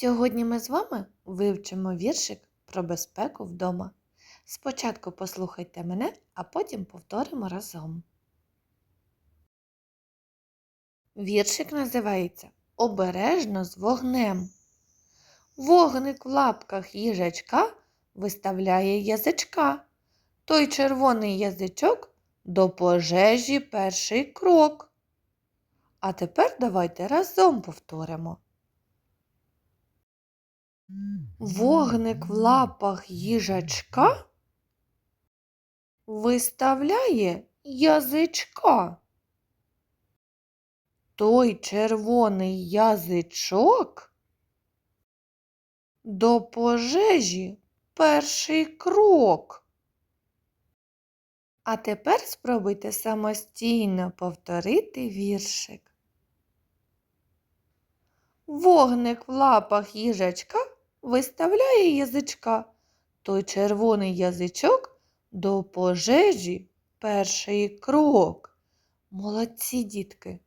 Сьогодні ми з вами вивчимо віршик про безпеку вдома. Спочатку послухайте мене, а потім повторимо разом. Віршик називається Обережно з вогнем. Вогник в лапках їжачка виставляє язичка. Той червоний язичок до пожежі перший крок. А тепер давайте разом повторимо. Вогник в лапах їжачка виставляє язичка. Той червоний язичок до пожежі перший крок. А тепер спробуйте самостійно повторити віршик. Вогник в лапах їжачка виставляє язичка. Той червоний язичок до пожежі перший крок. Молодці, дітки!